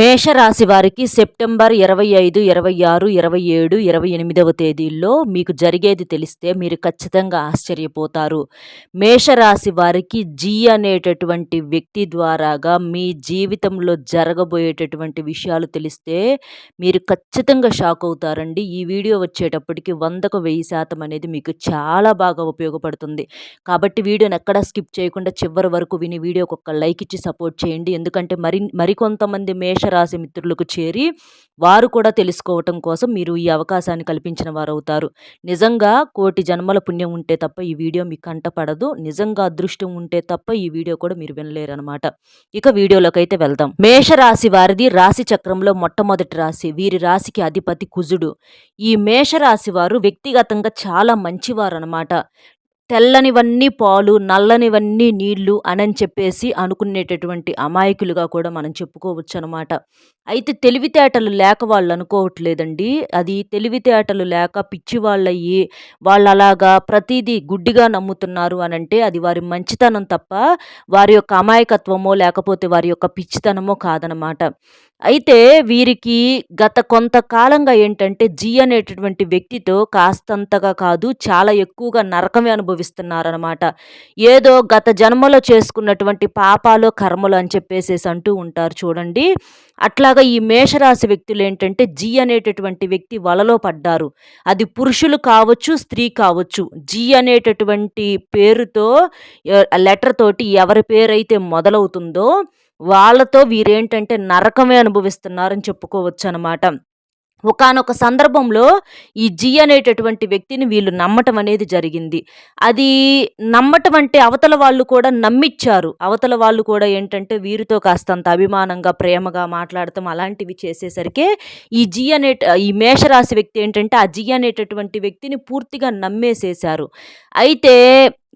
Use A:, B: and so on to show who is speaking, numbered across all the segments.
A: మేషరాశి వారికి సెప్టెంబర్ ఇరవై ఐదు ఇరవై ఆరు ఇరవై ఏడు ఇరవై ఎనిమిదవ తేదీల్లో మీకు జరిగేది తెలిస్తే మీరు ఖచ్చితంగా ఆశ్చర్యపోతారు. మేషరాశి వారికి జీ అనేటటువంటి వ్యక్తి ద్వారాగా మీ జీవితంలో జరగబోయేటటువంటి విషయాలు తెలిస్తే మీరు ఖచ్చితంగా షాక్ అవుతారండి. ఈ వీడియో వచ్చేటప్పటికి వందకు వెయ్యి శాతం అనేది మీకు చాలా బాగా ఉపయోగపడుతుంది. కాబట్టి వీడియోని ఎక్కడా స్కిప్ చేయకుండా చివరి వరకు విని వీడియోకి ఒక లైక్ ఇచ్చి సపోర్ట్ చేయండి. ఎందుకంటే మరి మరికొంతమంది మేష మేషరాశి మిత్రులకు చేరి వారు కూడా తెలుసుకోవటం కోసం మీరు ఈ అవకాశాన్ని కల్పించిన వారు అవుతారు నిజంగా కోటి జన్మల పుణ్యం ఉంటే తప్ప ఈ వీడియో మీకు కంటపడదు నిజంగా అదృష్టం ఉంటే తప్ప ఈ వీడియో కూడా మీరు వినలేరు అనమాట ఇక వీడియోలోకి అయితే వెళ్దాం. మేషరాశి వారిది రాశి చక్రంలో మొట్టమొదటి రాశి. వీరి రాశికి అధిపతి కుజుడు. ఈ మేషరాశి వారు వ్యక్తిగతంగా చాలా మంచివారు అనమాట తెల్లనివన్నీ పాలు నల్లనివన్నీ నీళ్ళు అని చెప్పేసి అనుకునేటటువంటి అమాయకులుగా కూడా మనం చెప్పుకోవచ్చు అనమాట అయితే తెలివితేటలు లేక వాళ్ళు అనుకోవట్లేదండి. అది తెలివితేటలు లేక పిచ్చి వాళ్ళయ్యి వాళ్ళు అలాగా ప్రతిదీ గుడ్డిగా నమ్ముతున్నారు అని అంటే అది వారి మంచితనం తప్ప వారి యొక్క అమాయకత్వమో లేకపోతే వారి యొక్క పిచ్చితనమో కాదనమాట. అయితే వీరికి గత కొంతకాలంగా ఏంటంటే జీ అనేటటువంటి వ్యక్తితో కాస్తంతగా కాదు చాలా ఎక్కువగా నరకమే అనుభవిస్తున్నారనమాట ఏదో గత జన్మలో చేసుకున్నటువంటి పాపాలు కర్మలు అని చెప్పేసేసి అంటూ ఉంటారు చూడండి. అట్లాగా ఈ మేషరాశి వ్యక్తులు ఏంటంటే జీ అనేటటువంటి వ్యక్తి వలలో పడ్డారు. అది పురుషులు కావచ్చు స్త్రీ కావచ్చు. జీ అనేటటువంటి పేరుతో లెటర్ తోటి ఎవరి పేరైతే మొదలవుతుందో వాళ్ళతో వీరేంటంటే నరకమే అనుభవిస్తున్నారని చెప్పుకోవచ్చు అనమాట ఒకనొక సందర్భంలో ఈ జి అనేటటువంటి వ్యక్తిని వీళ్ళు నమ్మటం అనేది జరిగింది. అది నమ్మటం అంటే అవతల వాళ్ళు కూడా నమ్మిచ్చారు. అవతల వాళ్ళు కూడా ఏంటంటే వీరితో కాస్తంత అభిమానంగా ప్రేమగా మాట్లాడటం అలాంటివి చేసేసరికి ఈ జి అనే ఈ మేషరాశి వ్యక్తి ఏంటంటే ఆ జి అనేటటువంటి వ్యక్తిని పూర్తిగా నమ్మేసేశారు. అయితే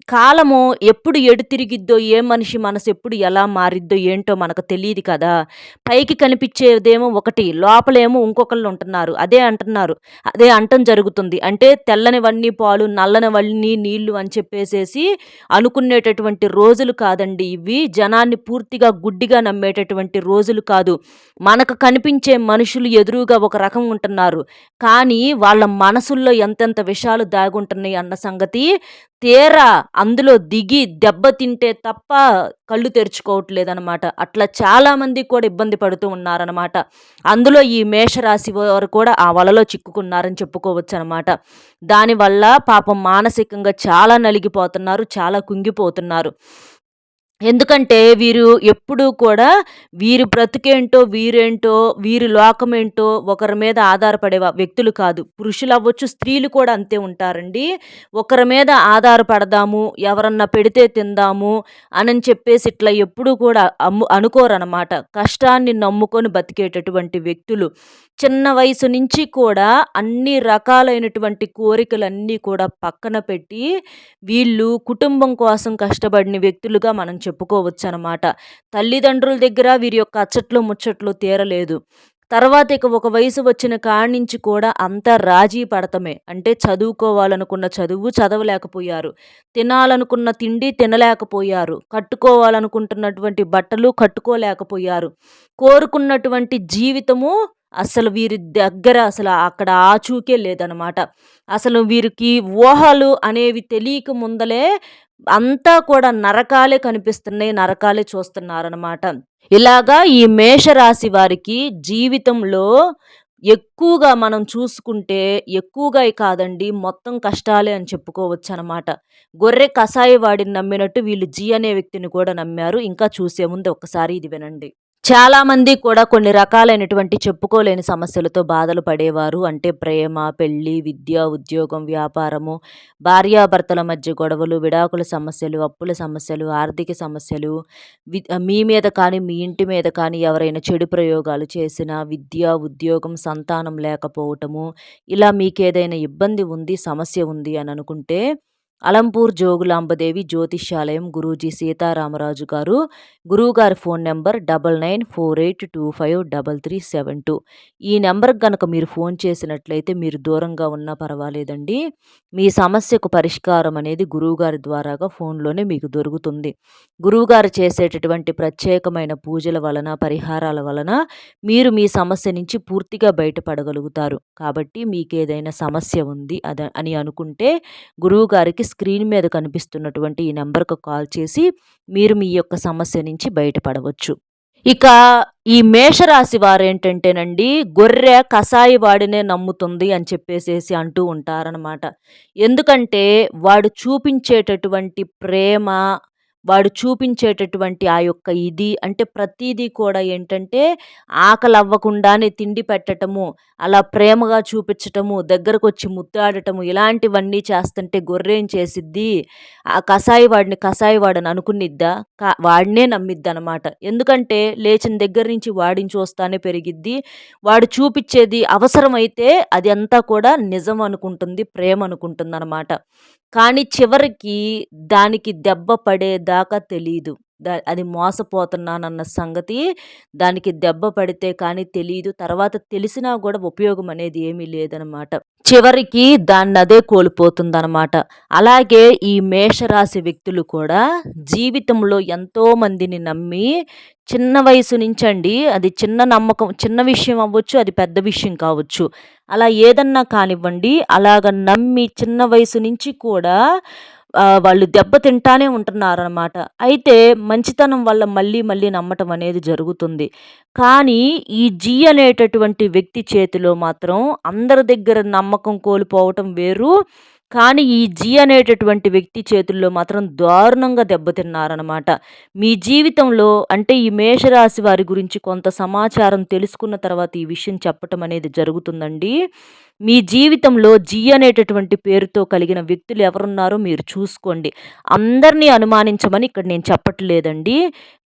A: కాలము ఎప్పుడు ఎడు తిరిగిద్దో ఏ మనిషి మనసు ఎప్పుడు ఎలా మారిద్దో ఏంటో మనకు తెలియదు కదా. పైకి కనిపించేదేమో ఒకటి లోపలేమో ఇంకొకళ్ళు ఉంటున్నారు. అదే అంటున్నారు. అదే అంటం జరుగుతుంది. అంటే తెల్లనివన్నీ పాలు నల్లనివన్నీ నీళ్ళు అని చెప్పేసేసి అనుకునేటటువంటి రోజులు కాదండి ఇవి. జనాన్ని పూర్తిగా గుడ్డిగా నమ్మేటటువంటి రోజులు కాదు. మనకు కనిపించే మనుషులు ఎదురుగా ఒక రకం ఉంటున్నారు. కానీ వాళ్ళ మనసుల్లో ఎంతెంత విషయాలు దాగుంటున్నాయి అన్న సంగతి తీరా అందులో దిగి దెబ్బ తింటే తప్ప కళ్ళు తెరుచుకోవట్లేదనమాట అట్లా చాలామంది కూడా ఇబ్బంది పడుతూ ఉన్నారనమాట అందులో ఈ మేషరాశి వారు కూడా ఆ వలలో చిక్కుకున్నారని చెప్పుకోవచ్చు అనమాట దానివల్ల పాపం మానసికంగా చాలా నలిగిపోతున్నారు చాలా కుంగిపోతున్నారు. ఎందుకంటే వీరు ఎప్పుడూ కూడా వీరి బ్రతుకేంటో వీరేంటో వీరి లోకమేంటో ఒకరి మీద ఆధారపడే వ్యక్తులు కాదు. పురుషులు అవ్వచ్చు స్త్రీలు కూడా అంతే ఉంటారండి. ఒకరి మీద ఆధారపడదాము ఎవరన్నా పెడితే తిందాము అని చెప్పేసి ఇట్లా ఎప్పుడూ కూడా అమ్ము అనుకోరనమాట కష్టాన్ని నమ్ముకొని బతికేటటువంటి వ్యక్తులు. చిన్న వయసు నుంచి కూడా అన్ని రకాలైనటువంటి కోరికలన్నీ కూడా పక్కన పెట్టి వీళ్ళు కుటుంబం కోసం కష్టపడిన వ్యక్తులుగా మనం చెప్పుకోవచ్చు అనమాట తల్లిదండ్రుల దగ్గర వీరి యొక్క అచ్చట్లు ముచ్చట్లు తీరలేదు. తర్వాత ఇక ఒక వయసు వచ్చిన కాడి నుంచి కూడా అంతా రాజీ పడతమే. అంటే చదువుకోవాలనుకున్న చదువు చదవలేకపోయారు. తినాలనుకున్న తిండి తినలేకపోయారు. కట్టుకోవాలనుకుంటున్నటువంటి బట్టలు కట్టుకోలేకపోయారు. కోరుకున్నటువంటి జీవితము అసలు వీరి దగ్గర అసలు అక్కడ ఆచూకే లేదనమాట అసలు వీరికి ఊహలు అనేవి తెలియక ముందలే అంతా కూడా నరకాలే కనిపిస్తున్నాయి నరకాలే చూస్తున్నారనమాట ఇలాగా ఈ మేషరాశి వారికి జీవితంలో ఎక్కువగా మనం చూసుకుంటే ఎక్కువగా కాదండి మొత్తం కష్టాలే అని చెప్పుకోవచ్చు అనమాట గొర్రె కషాయి వాడిని నమ్మినట్టు వీళ్ళు జీ అనే వ్యక్తిని కూడా నమ్మారు. ఇంకా చూసే ముందు ఒకసారి ఇది వినండి. చాలామంది కూడా కొన్ని రకాలైనటువంటి చెప్పుకోలేని సమస్యలతో బాధలు పడేవారు. అంటే ప్రేమ పెళ్ళి విద్య ఉద్యోగం వ్యాపారము భార్యాభర్తల మధ్య గొడవలు విడాకుల సమస్యలు అప్పుల సమస్యలు ఆర్థిక సమస్యలు మీ మీద కానీ మీ ఇంటి మీద కానీ ఎవరైనా చెడు ప్రయోగాలు చేసిన విద్య ఉద్యోగం సంతానం లేకపోవటము ఇలా మీకు ఏదైనా ఇబ్బంది ఉంది సమస్య ఉంది అని అనుకుంటే అలంపూర్ జోగులాంబదేవి జ్యోతిష్యాలయం గురూజీ సీతారామరాజు గారు. గురువుగారి phone number double nine four eight two five double three seven two. ఈ నెంబర్కి కనుక మీరు ఫోన్ చేసినట్లయితే మీరు దూరంగా ఉన్నా పర్వాలేదండి. మీ సమస్యకు పరిష్కారం అనేది గురువుగారి ద్వారాగా ఫోన్లోనే మీకు దొరుకుతుంది. గురువుగారు చేసేటటువంటి ప్రత్యేకమైన పూజల వలన పరిహారాల వలన మీరు మీ సమస్య నుంచి పూర్తిగా బయటపడగలుగుతారు. కాబట్టి మీకు ఏదైనా సమస్య ఉంది అద అని అనుకుంటే గురువుగారికి స్క్రీన్ మీద కనిపిస్తున్నటువంటి ఈ నెంబర్కు కాల్ చేసి మీరు మీ యొక్క సమస్య నుంచి బయటపడవచ్చు. ఇక ఈ మేషరాశి వారు ఏంటంటేనండి గొర్రె కషాయి వాడినే నమ్ముతుంది అని చెప్పేసేసి అంటూ ఉంటారనమాట ఎందుకంటే వాడు చూపించేటటువంటి ప్రేమ వాడు చూపించేటటువంటి ఆ యొక్క ఇది. అంటే ప్రతిదీ కూడా ఏంటంటే ఆకలి అవ్వకుండానే తిండి పెట్టటము అలా ప్రేమగా చూపించటము దగ్గరకు వచ్చి ముద్దాడటము ఇలాంటివన్నీ చేస్తుంటే గొర్రెం చేసిద్ది? ఆ కషాయి వాడిని కషాయి వాడని అనుకునిద్దా? కా వాడినే నమ్మిద్ది అనమాట ఎందుకంటే లేచిన దగ్గర నుంచి వాడిని చూస్తానే పెరిగిద్ది. వాడు చూపించేది అవసరమైతే అది అంతా కూడా నిజం అనుకుంటుంది ప్రేమ అనుకుంటుంది అనమాట కానీ చివరికి దానికి దెబ్బ పడేదాకా తెలీదు. అది మోసపోతున్నానన్న సంగతి దానికి దెబ్బ పడితే కానీ తెలియదు తర్వాత తెలిసినా కూడా ఉపయోగం అనేది ఏమీ లేదనమాట చివరికి దాన్ని అదే కోల్పోతుందనమాట అలాగే ఈ మేషరాశి వ్యక్తులు కూడా జీవితంలో ఎంతోమందిని నమ్మి చిన్న వయసు నుంచండి అది చిన్న నమ్మకం చిన్న విషయం అవ్వచ్చు అది పెద్ద విషయం కావచ్చు. అలా ఏదన్నా కానివ్వండి అలాగ నమ్మి చిన్న వయసు నుంచి కూడా వాళ్ళు దెబ్బతింటానే ఉంటున్నారనమాట అయితే మంచితనం వల్ల మళ్ళీ మళ్ళీ నమ్మటం అనేది జరుగుతుంది. కానీ ఈ జీ అనేటటువంటి వ్యక్తి చేతిలో మాత్రం అందరి దగ్గర నమ్మకం కోల్పోవటం వేరు. కానీ ఈ జీ అనేటటువంటి వ్యక్తి చేతుల్లో మాత్రం దారుణంగా దెబ్బతిన్నారనమాట మీ జీవితంలో అంటే ఈ మేషరాశి వారి గురించి కొంత సమాచారం తెలుసుకున్న తర్వాత ఈ విషయం చెప్పటం అనేది జరుగుతుందండి. మీ జీవితంలో జీ అనేటటువంటి పేరుతో కలిగిన వ్యక్తులు ఎవరున్నారో మీరు చూసుకోండి. అందరినీ అనుమానించమని ఇక్కడ నేను చెప్పట్లేదండి.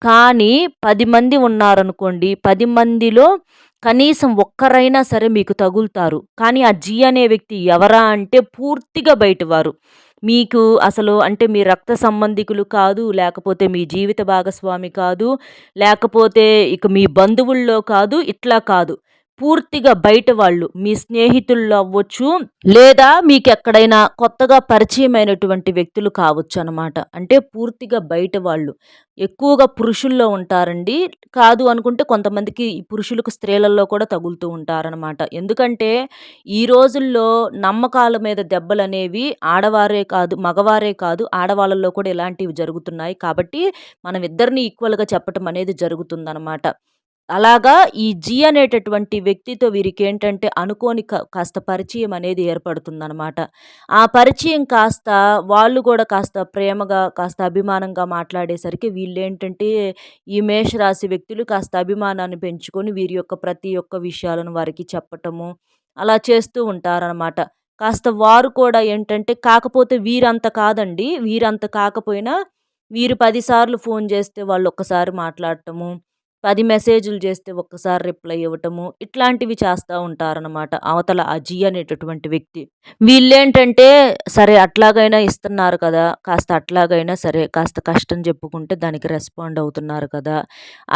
A: కానీ పది మంది ఉన్నారనుకోండి పది మందిలో కనీసం ఒక్కరైనా సరే మీకు తగులుతారు. కానీ ఆ జీ అనే వ్యక్తి ఎవరా అంటే పూర్తిగా బయటవారు. మీకు అసలు అంటే మీ రక్త సంబంధికులు కాదు లేకపోతే మీ జీవిత భాగస్వామి కాదు లేకపోతే ఇక మీ బంధువుల్లో కాదు ఇట్లా కాదు. పూర్తిగా బయట వాళ్ళు. మీ స్నేహితుల్లో అవ్వచ్చు లేదా మీకు ఎక్కడైనా కొత్తగా పరిచయమైనటువంటి వ్యక్తులు కావచ్చు అనమాట అంటే పూర్తిగా బయట వాళ్ళు. ఎక్కువగా పురుషుల్లో ఉంటారండి. కాదు అనుకుంటే కొంతమందికి పురుషులకు స్త్రీలలో కూడా తగులుతూ ఉంటారనమాట ఎందుకంటే ఈ రోజుల్లో నమ్మకాల మీద దెబ్బలు అనేవి ఆడవారే కాదు మగవారే కాదు ఆడవాళ్ళల్లో కూడా ఇలాంటివి జరుగుతున్నాయి. కాబట్టి మనం ఇద్దరిని ఈక్వల్గా చెప్పటం అనేది జరుగుతుందనమాట అలాగా ఈ జీ అనేటటువంటి వ్యక్తితో వీరికి ఏంటంటే అనుకోని కాస్త పరిచయం అనేది ఏర్పడుతుందనమాట ఆ పరిచయం కాస్త వాళ్ళు కూడా కాస్త ప్రేమగా కాస్త అభిమానంగా మాట్లాడేసరికి వీళ్ళేంటంటే ఈ మేషరాశి వ్యక్తులు కాస్త అభిమానాన్ని పెంచుకొని వీరి యొక్క ప్రతి ఒక్క విషయాలను వారికి చెప్పటము అలా చేస్తూ ఉంటారనమాట కాస్త వారు కూడా ఏంటంటే కాకపోతే వీరంత కాదండి. వీరంత కాకపోయినా వీరు పదిసార్లు ఫోన్ చేస్తే వాళ్ళు ఒక్కసారి మాట్లాడటము పది మెసేజ్‌లు చేస్తే ఒక్కసారి రిప్లై ఇవ్వటము, ఇట్లాంటివి చేస్తూ ఉంటారనమాట. అవతల అజీ అనేటటువంటి వ్యక్తి. వీళ్ళేంటంటే, సరే అట్లాగైనా ఇస్తున్నారు కదా! కాస్త అట్లాగైనా సరే, కాస్త కష్టం చెప్పుకుంటే దానికి రెస్పాండ్ అవుతున్నారు కదా!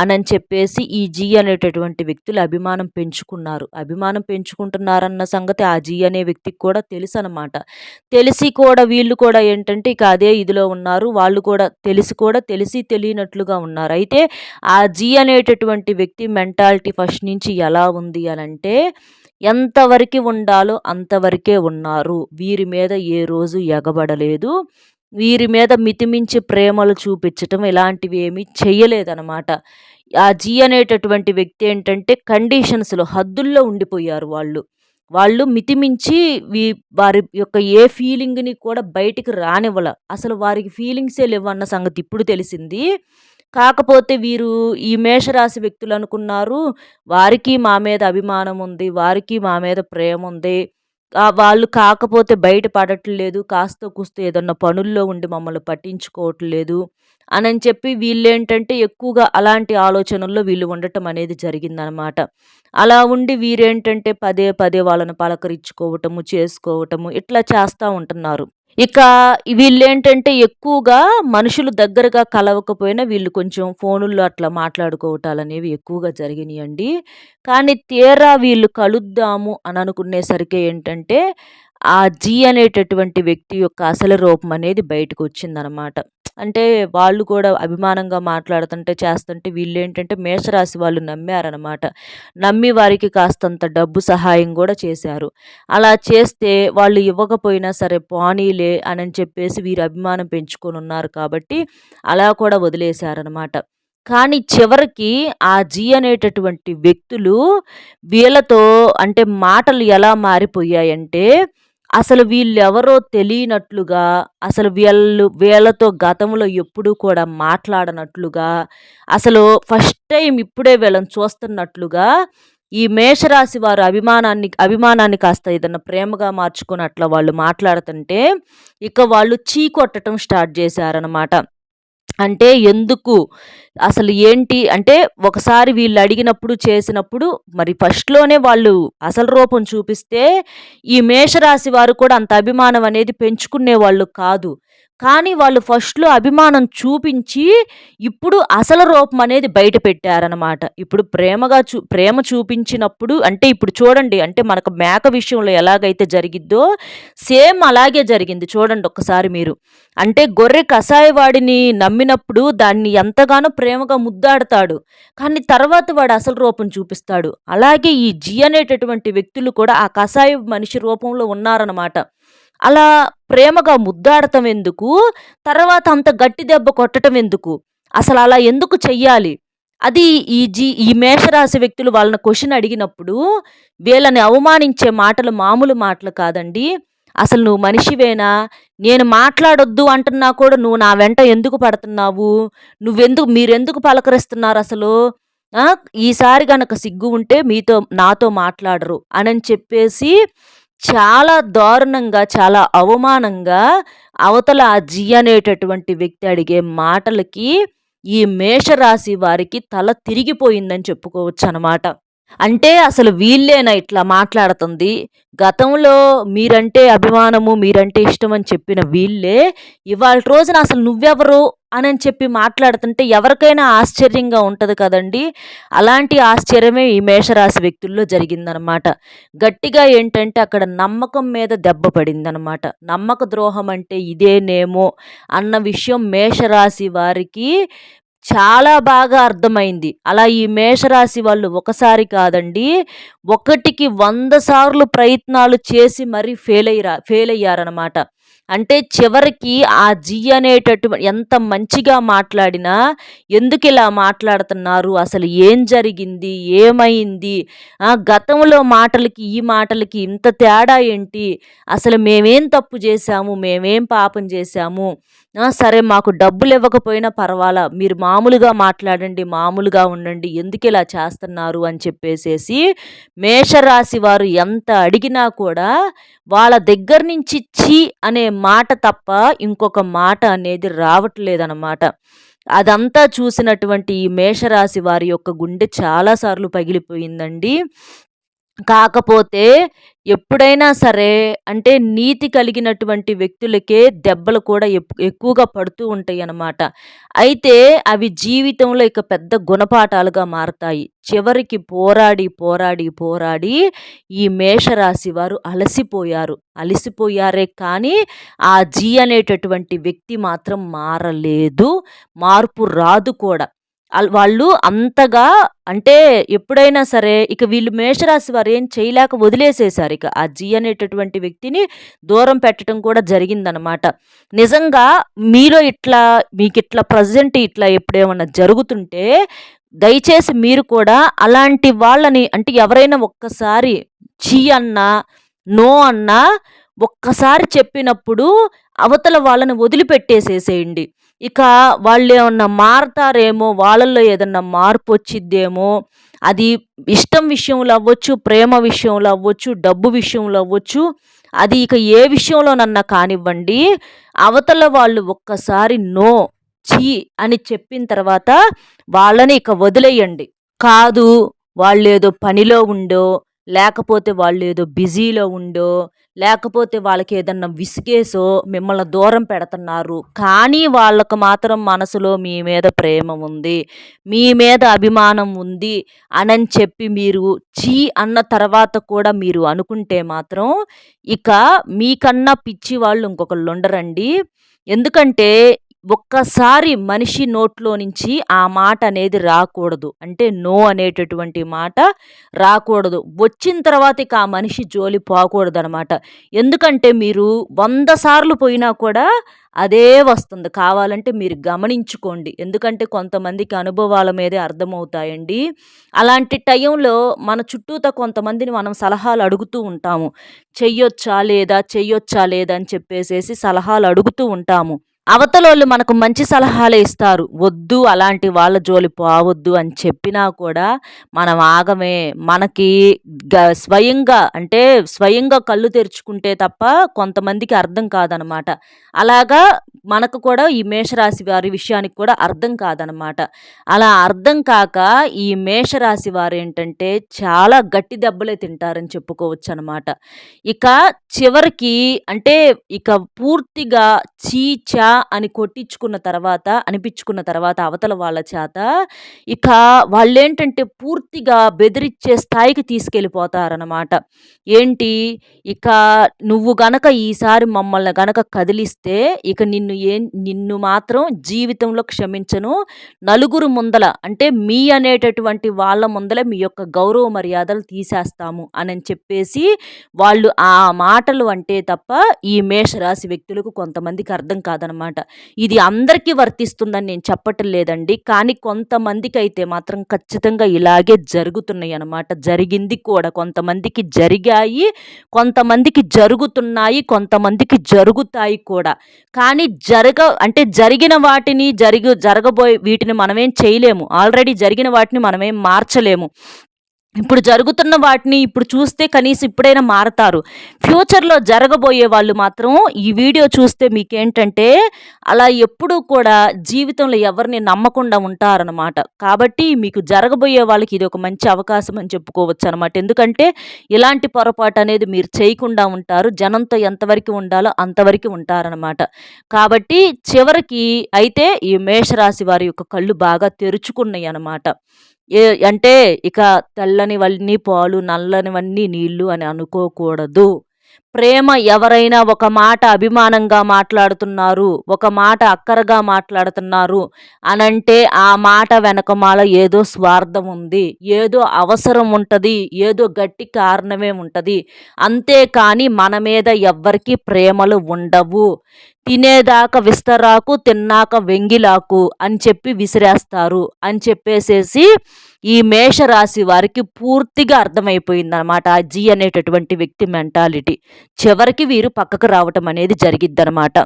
A: అని చెప్పేసి ఈ జీ అనేటటువంటి వ్యక్తులు అభిమానం పెంచుకున్నారు. అభిమానం పెంచుకుంటున్నారన్న సంగతి ఆ జీ అనే వ్యక్తికి కూడా తెలుసు అనమాట తెలిసి కూడా వీళ్ళు కూడా ఏంటంటే, ఇక అదే ఇదిలో ఉన్నారు. వాళ్ళు కూడా తెలిసి కూడా తెలిసి తెలియనట్లుగా ఉన్నారు. అయితే ఆ జీ అనే అనేటటువంటి వ్యక్తి మెంటాలిటీ ఫస్ట్ నుంచి ఎలా ఉంది అని అంటే ఎంతవరకు ఉండాలో అంతవరకే ఉన్నారు. వీరి మీద ఏ రోజు ఎగబడలేదు. వీరి మీద మితిమించి ప్రేమలు చూపించటం ఇలాంటివి ఏమీ చేయలేదనమాట ఆ జీ అనేటటువంటి వ్యక్తి ఏంటంటే కండిషన్స్లో హద్దుల్లో ఉండిపోయారు వాళ్ళు. వాళ్ళు మితిమించి వీ వారి యొక్క ఏ ఫీలింగ్ని కూడా బయటికి రానివ్వాల. అసలు వారికి ఫీలింగ్సే లేవన్న సంగతి ఇప్పుడు తెలిసింది. కాకపోతే వీరు ఈ మేషరాశి వ్యక్తులు అనుకున్నారు వారికి మా మీద అభిమానం ఉంది వారికి మా మీద ప్రేమ ఉంది. వాళ్ళు కాకపోతే బయట పడట్లేదు కాస్త కూస్త ఏదన్నా పనుల్లో ఉండి మమ్మల్ని పట్టించుకోవట్లేదు అని చెప్పి వీళ్ళేంటంటే ఎక్కువగా అలాంటి ఆలోచనల్లో వీళ్ళు ఉండటం అనేది జరిగిందనమాట. అలా ఉండి వీరేంటంటే పదే పదే వాళ్ళని పలకరించుకోవటము చేసుకోవటము ఇట్లా చేస్తూ ఉంటున్నారు. ఇక వీళ్ళేంటంటే ఎక్కువగా మనుషులు దగ్గరగా కలవకపోయినా వీళ్ళు కొంచెం ఫోనుల్లో అట్లా మాట్లాడుకోవటాలనేవి ఎక్కువగా జరిగినాయండి. కానీ తీరా వీళ్ళు కలుద్దాము అని అనుకునేసరికి ఏంటంటే, ఆ జీ అనేటటువంటి వ్యక్తి యొక్క అసలు రూపం అనేది బయటకు వచ్చిందనమాట అంటే వాళ్ళు కూడా అభిమానంగా మాట్లాడుతుంటే, చేస్తుంటే వీళ్ళు ఏంటంటే మేషరాశి వాళ్ళు నమ్మారనమాట. నమ్మి వారికి కాస్తంత డబ్బు సహాయం కూడా చేశారు. అలా చేస్తే వాళ్ళు ఇవ్వకపోయినా సరే పోనీలే అని చెప్పేసి వీరు అభిమానం పెంచుకొనున్నారు కాబట్టి అలా కూడా వదిలేశారనమాట. కానీ చివరికి ఆ జీ అనేటటువంటి వ్యక్తులు వీళ్ళతో అంటే మాటలు ఎలా మారిపోయాయంటే అసలు వీళ్ళెవరో తెలియనట్లుగా, అసలు వీళ్ళు వీళ్ళతో గతంలో ఎప్పుడూ కూడా మాట్లాడనట్లుగా, అసలు ఫస్ట్ టైం ఇప్పుడే వీళ్ళని చూస్తున్నట్లుగా, ఈ మేషరాశి వారు అభిమానాన్ని అభిమానాన్ని కాస్త ఏదన్నా ప్రేమగా మార్చుకున్నట్ల అట్లా వాళ్ళు మాట్లాడుతుంటే, ఇక వాళ్ళు చీకొట్టటం స్టార్ట్ చేశారనమాట. అంటే ఎందుకు? అసలు ఏంటి? అంటే ఒకసారి వీళ్ళు అడిగినప్పుడు, చేసినప్పుడు మరి ఫస్ట్‌లోనే వాళ్ళు అసలు రూపం చూపిస్తే, ఈ మేషరాశి వారు కూడా అంత అభిమానం అనేది పెంచుకునే వాళ్ళు కాదు. కానీ వాళ్ళు ఫస్ట్‌లో అభిమానం చూపించి, ఇప్పుడు అసలు రూపం అనేది బయట పెట్టారనమాట. ఇప్పుడు ప్రేమగా చూ ప్రేమ చూపించినప్పుడు అంటే ఇప్పుడు చూడండి అంటే మనకు మేక విషయంలో ఎలాగైతే జరిగిద్దో, సేమ్ అలాగే జరిగింది చూడండి ఒక్కసారి మీరు. అంటే గొర్రె కషాయవాడిని నమ్మినప్పుడు దాన్ని ఎంతగానో ప్రేమగా ముద్దాడతాడు. కానీ తర్వాత వాడు అసలు రూపం చూపిస్తాడు. అలాగే ఈ జీ అనేటటువంటి వ్యక్తులు కూడా ఆ కషాయ మనిషి రూపంలో ఉన్నారనమాట. అలా ప్రేమగా ముద్దాడటం ఎందుకు? తర్వాత అంత గట్టి దెబ్బ కొట్టటం ఎందుకు? అసలు అలా ఎందుకు చెయ్యాలి? అది ఈ జీ ఈ మేషరాశి వ్యక్తులు వాళ్ళని క్వశ్చన్ అడిగినప్పుడు, వీళ్ళని అవమానించే మాటలు మామూలు మాటలు కాదండి. అసలు నువ్వు మనిషివేనా? నేను మాట్లాడొద్దు అంటున్నా కూడా నువ్వు నా వెంట ఎందుకు పడుతున్నావు? నువ్వెందుకు మీరెందుకు పలకరిస్తున్నారు అసలు ఈసారి గనక సిగ్గు ఉంటే మీతో నాతో మాట్లాడరు అని చెప్పేసి చాలా దారుణంగా, చాలా అవమానంగా అవతల ఆ జీ అనేటటువంటి వ్యక్తి అడిగే మాటలకి ఈ మేషరాశి వారికి తల తిరిగిపోయిందని చెప్పుకోవచ్చనమాట. అంటే అసలు వీళ్ళేనా ఇట్లా మాట్లాడుతుంది? గతంలో మీరంటే అభిమానము, మీరంటే ఇష్టం అని చెప్పిన వీళ్ళే, ఇవాళ రోజున అసలు నువ్వెవరు అని చెప్పి మాట్లాడుతుంటే ఎవరికైనా ఆశ్చర్యంగా ఉంటుంది కదండీ! అలాంటి ఆశ్చర్యమే ఈ మేషరాశి వ్యక్తుల్లో జరిగిందనమాట. గట్టిగా ఏంటంటే అక్కడ నమ్మకం మీద దెబ్బ పడిందనమాట. నమ్మక ద్రోహం అంటే ఇదేనేమో అన్న విషయం మేషరాశి వారికి చాలా బాగా అర్థమైంది. అలా ఈ మేషరాశి వాళ్ళు ఒకసారి కాదండి, ఒకటికి వంద సార్లు ప్రయత్నాలు చేసి మరీ ఫెయిల్ అయ్యారా ఫెయిల్ అయ్యారనమాట అంటే చివరికి ఆ జీ అనేటటువంటి ఎంత మంచిగా మాట్లాడినా, ఎందుకు ఇలా మాట్లాడుతున్నారు? అసలు ఏం జరిగింది? ఏమైంది? గతంలో మాటలకి, ఈ మాటలకి ఇంత తేడా ఏంటి? అసలు మేమేం తప్పు చేశాము? మేమేం పాపం చేశాము? సరే మాకు డబ్బులు ఇవ్వకపోయినా పర్వాలా. మీరు మామూలుగా మాట్లాడండి, మామూలుగా ఉండండి. ఎందుకు ఇలా చేస్తున్నారు అని చెప్పేసేసి మేషరాశి వారు ఎంత అడిగినా కూడా వాళ్ళ దగ్గర నుంచి ఛీ అనే మాట తప్ప ఇంకొక మాట అనేది రావట్లేదన్నమాట అదంతా చూసినటువంటి ఈ మేషరాశి వారి యొక్క గుండె చాలా సార్లు పగిలిపోయిందండి. కాకపోతే ఎప్పుడైనా సరే అంటే నీతి కలిగినటువంటి వ్యక్తులకే దెబ్బలు కూడా ఎక్కువగా పడుతూ ఉంటాయి అన్నమాట అయితే అవి జీవితంలో ఇక పెద్ద గుణపాఠాలుగా మారతాయి. చివరికి పోరాడి, పోరాడి, పోరాడి ఈ మేషరాశి వారు అలసిపోయారు. అలసిపోయారే కానీ ఆ జీ అనేటటువంటి వ్యక్తి మాత్రం మారలేదు. మార్పు రాదు కూడా. వాళ్ళు అంతగా అంటే ఎప్పుడైనా సరే ఇక వీళ్ళు మేషరాశి వారు ఏం చేయలేక ఇక ఆ జీ అనేటటువంటి వ్యక్తిని దూరం పెట్టడం కూడా జరిగిందనమాట. నిజంగా మీలో ఇట్లా మీకిట్లా ప్రజెంట్ ఇట్లా ఎప్పుడేమన్నా జరుగుతుంటే, దయచేసి మీరు కూడా అలాంటి వాళ్ళని అంటే ఎవరైనా ఒక్కసారి చీ అన్నా, నో అన్నా ఒక్కసారి చెప్పినప్పుడు అవతల వాళ్ళని వదిలిపెట్టేసేసేయండి. ఇక వాళ్ళు ఏమన్నా మారతారేమో, వాళ్ళల్లో ఏదన్నా మార్పు వచ్చిద్దేమో అది ఇష్టం విషయంలో అవ్వచ్చు, ప్రేమ విషయంలో అవ్వచ్చు, డబ్బు విషయంలో అవ్వచ్చు, అది ఇక ఏ విషయంలోనన్నా కానివ్వండి, అవతల వాళ్ళు ఒక్కసారి నో, ఛీ అని చెప్పిన తర్వాత వాళ్ళని ఇక వదిలేయండి. కాదు వాళ్ళేదో పనిలో ఉండో, లేకపోతే వాళ్ళు ఏదో బిజీలో ఉండో లేకపోతే వాళ్ళకి ఏదన్నా విసిగేసో మిమ్మల్ని దూరం పెడుతున్నారు. కానీ వాళ్ళకు మాత్రం మనసులో మీ మీద ప్రేమ ఉంది. మీ మీద అభిమానం ఉంది అనని చెప్పి మీరు చీ అన్న తర్వాత కూడా మీరు అనుకుంటే మాత్రం ఇక మీకన్నా పిచ్చి వాళ్ళు ఇంకొకళ్ళు ఉండరండి. ఎందుకంటే ఒక్కసారి మనిషి నోట్లో నుంచి ఆ మాట అనేది రాకూడదు. అంటే నో అనేటటువంటి మాట రాకూడదు. వచ్చిన తర్వాత ఇక ఆ మనిషి జోలి పోకూడదు అనమాట ఎందుకంటే మీరు వంద సార్లు పోయినా కూడా అదే వస్తుంది. కావాలంటే మీరు గమనించుకోండి. ఎందుకంటే కొంతమందికి అనుభవాల మీదే అర్థమవుతాయండి. అలాంటి టైంలో మన చుట్టూతో కొంతమందిని మనం సలహాలు అడుగుతూ ఉంటాము. చెయ్యొచ్చా లేదా చెయ్యొచ్చా లేదా అని చెప్పేసేసి సలహాలు అడుగుతూ ఉంటాము. అవతలోళ్ళు మనకు మంచి సలహాలు ఇస్తారు. వద్దు అలాంటి వాళ్ళ జోలి పోవద్దు అని చెప్పినా కూడా మనం ఆగమే. మనకి గ స్వయంగా అంటే స్వయంగా కళ్ళు తెరుచుకుంటే తప్ప కొంతమందికి అర్థం కాదనమాట. అలాగా మనకు కూడా ఈ మేషరాశి వారి విషయానికి కూడా అర్థం కాదనమాట. అలా అర్థం కాక ఈ మేషరాశి వారు ఏంటంటే చాలా గట్టి దెబ్బలే తింటారని చెప్పుకోవచ్చు అనమాట ఇక చివరికి అంటే ఇక పూర్తిగా చీచా అని కొట్టించుకున్న తర్వాత అనిపించుకున్న తర్వాత అవతల వాళ్ళ చేత ఇక వాళ్ళేంటంటే పూర్తిగా బెదిరించే స్థాయికి తీసుకెళ్ళిపోతారనమాట. ఏంటి? ఇక నువ్వు గనక ఈసారి మమ్మల్ని గనక కదిలిస్తే ఇక నిన్ను ఏం నిన్ను మాత్రం జీవితంలో క్షమించను. నలుగురు ముందల అంటే మీ అనేటటువంటి వాళ్ళ ముందల మీ యొక్క గౌరవ మర్యాదలు తీసేస్తాము అని చెప్పేసి వాళ్ళు ఆ మాటలు అంటే తప్ప ఈ మేషరాశి వ్యక్తులకు కొంతమందికి అర్థం కాదనమాట. ఇది అందరికీ వర్తిస్తుందని నేను చెప్పటం లేదండి. కానీ కొంతమందికి అయితే మాత్రం ఖచ్చితంగా ఇలాగే జరుగుతున్నాయి అనమాట జరిగింది కూడా కొంతమందికి జరిగాయి కొంతమందికి జరుగుతున్నాయి కొంతమందికి జరుగుతాయి కూడా. కానీ జరగ అంటే జరిగిన వాటిని జరిగి జరగబోయే వీటిని మనమేం చేయలేము. ఆల్రెడీ జరిగిన వాటిని మనమేం మార్చలేము. ఇప్పుడు జరుగుతున్న వాటిని ఇప్పుడు చూస్తే కనీసం ఇప్పుడైనా మారతారు. ఫ్యూచర్లో జరగబోయే వాళ్ళు మాత్రం ఈ వీడియో చూస్తే మీకేంటంటే అలా ఎప్పుడూ కూడా జీవితంలో ఎవరిని నమ్మకుండా ఉంటారనమాట కాబట్టి మీకు జరగబోయే వాళ్ళకి ఇది ఒక మంచి అవకాశం అని చెప్పుకోవచ్చు అనమాట ఎందుకంటే ఇలాంటి పొరపాటు అనేది మీరు చేయకుండా ఉంటారు. జనంతో ఎంతవరకు ఉండాలో అంతవరకు ఉంటారనమాట కాబట్టి చివరికి అయితే ఈ మేషరాశి వారి యొక్క కళ్ళు బాగా తెరుచుకున్నాయి అనమాట ఏ అంటే ఇక తెల్లనివన్నీ పాలు నల్లనివన్నీ నీళ్ళు అని అనుకోకూడదు. ప్రేమ ఎవరైనా ఒక మాట అభిమానంగా మాట్లాడుతున్నారు ఒక మాట అక్కరగా మాట్లాడుతున్నారు అనంటే ఆ మాట వెనకమాల ఏదో స్వార్థం ఉంది ఏదో అవసరం ఉంటుంది ఏదో గట్టి కారణమే ఉంటుంది. అంతేకాని మన మీద ఎవ్వరికీ ప్రేమలు ఉండవు. తినేదాకా విస్తరాకు తిన్నాక వెంగిలాకు అని చెప్పి విసిరేస్తారు అని చెప్పేసేసి ఈ మేషరాశి వారికి పూర్తిగా అర్థమైపోయింది అనమాట ఆ జీ అనేటటువంటి వ్యక్తి మెంటాలిటీ. చివరికి వీరు పక్కకు రావటం అనేది జరిగిద్దనమాట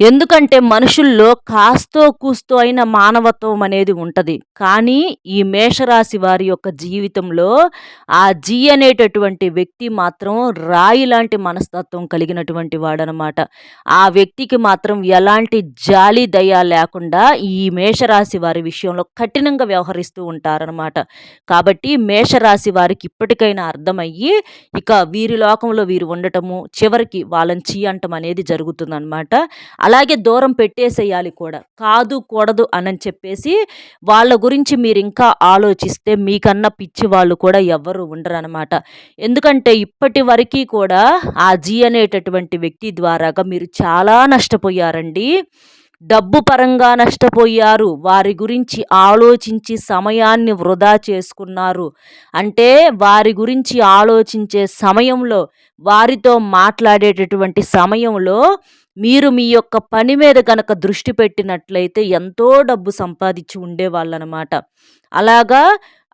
A: ఎందుకంటే మనుషుల్లో కాస్తో కూస్తో అయిన మానవత్వం అనేది ఉంటుంది. కానీ ఈ మేషరాశి వారి యొక్క జీవితంలో ఆ జీ అనేటటువంటి వ్యక్తి మాత్రం రాయి లాంటి మనస్తత్వం కలిగినటువంటి వాడనమాట. ఆ వ్యక్తికి మాత్రం ఎలాంటి జాలి దయ లేకుండా ఈ మేషరాశి వారి విషయంలో కఠినంగా వ్యవహరిస్తూ ఉంటారనమాట. కాబట్టి మేషరాశి వారికి ఇప్పటికైనా అర్థమయ్యి ఇక వీరి లోకంలో వీరు ఉండటము చివరికి వాళ్ళని చీ అంటం అనేది జరుగుతుందనమాట. అలాగే దూరం పెట్టేసేయాలి కూడా. కాదు కూడదు అని చెప్పేసి వాళ్ళ గురించి మీరు ఇంకా ఆలోచిస్తే మీకన్నా పిచ్చి వాళ్ళు కూడా ఎవరు ఉండరనమాట ఎందుకంటే ఇప్పటి వరకు కూడా ఆ జీ అనేటటువంటి వ్యక్తి ద్వారాగా మీరు చాలా నష్టపోయారండి. డబ్బు పరంగా నష్టపోయారు. వారి గురించి ఆలోచించి సమయాన్ని వృధా చేసుకున్నారు. అంటే వారి గురించి ఆలోచించే సమయంలో వారితో మాట్లాడేటటువంటి సమయంలో మీరు మీ యొక్క పని మీద కనుక దృష్టి పెట్టినట్లయితే ఎంతో డబ్బు సంపాదించి ఉండేవాళ్ళనమాట. అలాగా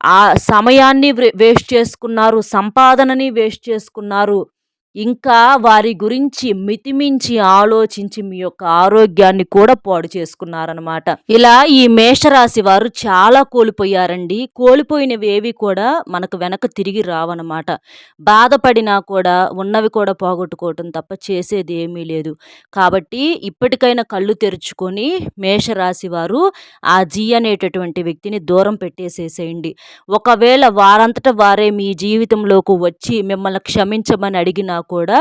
A: ఆ సమయాన్ని వేస్ట్ చేసుకున్నారు సంపాదనని వేస్ట్ చేసుకున్నారు. ఇంకా వారి గురించి మితిమించి ఆలోచించి మీ యొక్క ఆరోగ్యాన్ని కూడా పాడు చేసుకున్నారనమాట ఇలా ఈ మేషరాశి వారు చాలా కోల్పోయారండి. కోల్పోయినవి ఏవి కూడా మనకు వెనక తిరిగి రావనమాట బాధపడినా కూడా ఉన్నవి కూడా పోగొట్టుకోవటం తప్ప చేసేది ఏమీ లేదు. కాబట్టి ఇప్పటికైనా కళ్ళు తెరుచుకొని మేషరాశి వారు ఆ జీ అనేటటువంటి వ్యక్తిని దూరం పెట్టేసేసేయండి. ఒకవేళ వారంతట వారే మీ జీవితంలోకి వచ్చి మిమ్మల్ని క్షమించమని అడిగినా కూడా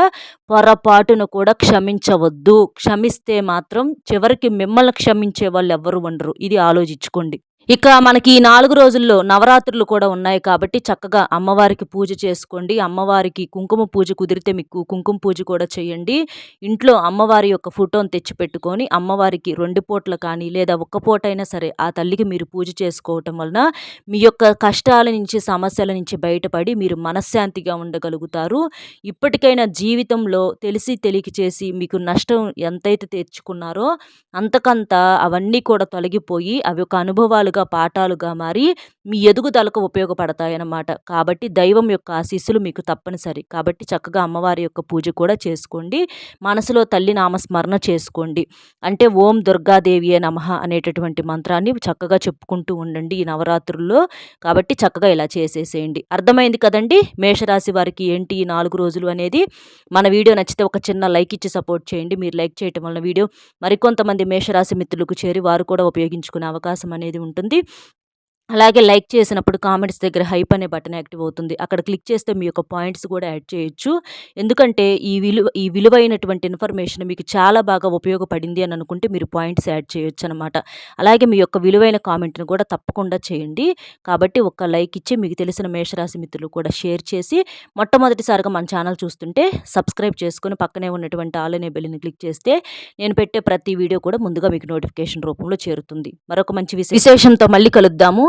A: పొరపాటున కూడా క్షమించవద్దు. క్షమిస్తే మాత్రం చివరికి మిమ్మల్ని క్షమించే వాళ్ళు ఎవ్వరు ఉండరు. ఇది ఆలోచించుకోండి. ఇక మనకి ఈ నాలుగు రోజుల్లో నవరాత్రులు కూడా ఉన్నాయి కాబట్టి చక్కగా అమ్మవారికి పూజ చేసుకోండి. అమ్మవారికి కుంకుమ పూజ కుదిరితే మీకు కుంకుమ పూజ కూడా చేయండి. ఇంట్లో అమ్మవారి యొక్క ఫోటోని తెచ్చిపెట్టుకొని అమ్మవారికి రెండు పూటలు కానీ లేదా ఒక్క పూట అయినా సరే ఆ తల్లికి మీరు పూజ చేసుకోవటం వలన మీ యొక్క కష్టాల నుంచి సమస్యల నుంచి బయటపడి మీరు మనశ్శాంతిగా ఉండగలుగుతారు. ఇప్పటికైనా జీవితంలో తెలిసి తెలియక చేసి మీకు నష్టం ఎంతైతే తెచ్చుకున్నారో అంతకంత అవన్నీ కూడా తొలగిపోయి అవి ఒక అనుభవాలు అనుభవాలుగా పాఠాలుగా మారి మీ ఎదుగుదలకు ఉపయోగపడతాయన్నమాట. కాబట్టి దైవం యొక్క ఆశీస్సులు మీకు తప్పనిసరి. కాబట్టి చక్కగా అమ్మవారి యొక్క పూజ కూడా చేసుకోండి. మనసులో తల్లి నామస్మరణ చేసుకోండి. అంటే ఓం దుర్గాదేవియే నమః అనేటటువంటి మంత్రాన్ని చక్కగా చెప్పుకుంటూ ఉండండి ఈ నవరాత్రుల్లో. కాబట్టి చక్కగా ఇలా చేసేసేయండి. అర్థమైంది కదండి? మేషరాశి వారికి ఏంటి ఈ నాలుగు రోజులు అనేది? మన వీడియో నచ్చితే ఒక చిన్న లైక్ ఇచ్చి సపోర్ట్ చేయండి. మీరు లైక్ చేయటం వలన వీడియో మరికొంతమంది మేషరాశి మిత్రులకు చేరి వారు కూడా ఉపయోగించుకునే అవకాశం అనేది ఉంటుంది. ఉంటుంది అలాగే లైక్ చేసినప్పుడు కామెంట్స్ దగ్గర హైప్ అనే బటన్ యాక్టివ్ అవుతుంది. అక్కడ క్లిక్ చేస్తే మీ యొక్క పాయింట్స్ కూడా యాడ్ చేయొచ్చు. ఎందుకంటే ఈ విలువ ఈ విలువైనటువంటి ఇన్ఫర్మేషన్ మీకు చాలా బాగా ఉపయోగపడింది అని అనుకుంటే మీరు పాయింట్స్ యాడ్ చేయొచ్చు అనమాట అలాగే మీ యొక్క విలువైన కామెంట్ని కూడా తప్పకుండా చేయండి. కాబట్టి ఒక్క లైక్ ఇచ్చి మీకు తెలిసిన మేషరాశి మిత్రులు కూడా షేర్ చేసి మొట్టమొదటిసారిగా మన ఛానల్ చూస్తుంటే సబ్స్క్రైబ్ చేసుకుని పక్కనే ఉన్నటువంటి ఆల్ అనే బెల్ని క్లిక్ చేస్తే నేను పెట్టే ప్రతి వీడియో కూడా ముందుగా మీకు నోటిఫికేషన్ రూపంలో చేరుతుంది. మరొక మంచి విశేషంతో మళ్ళీ కలుద్దాము.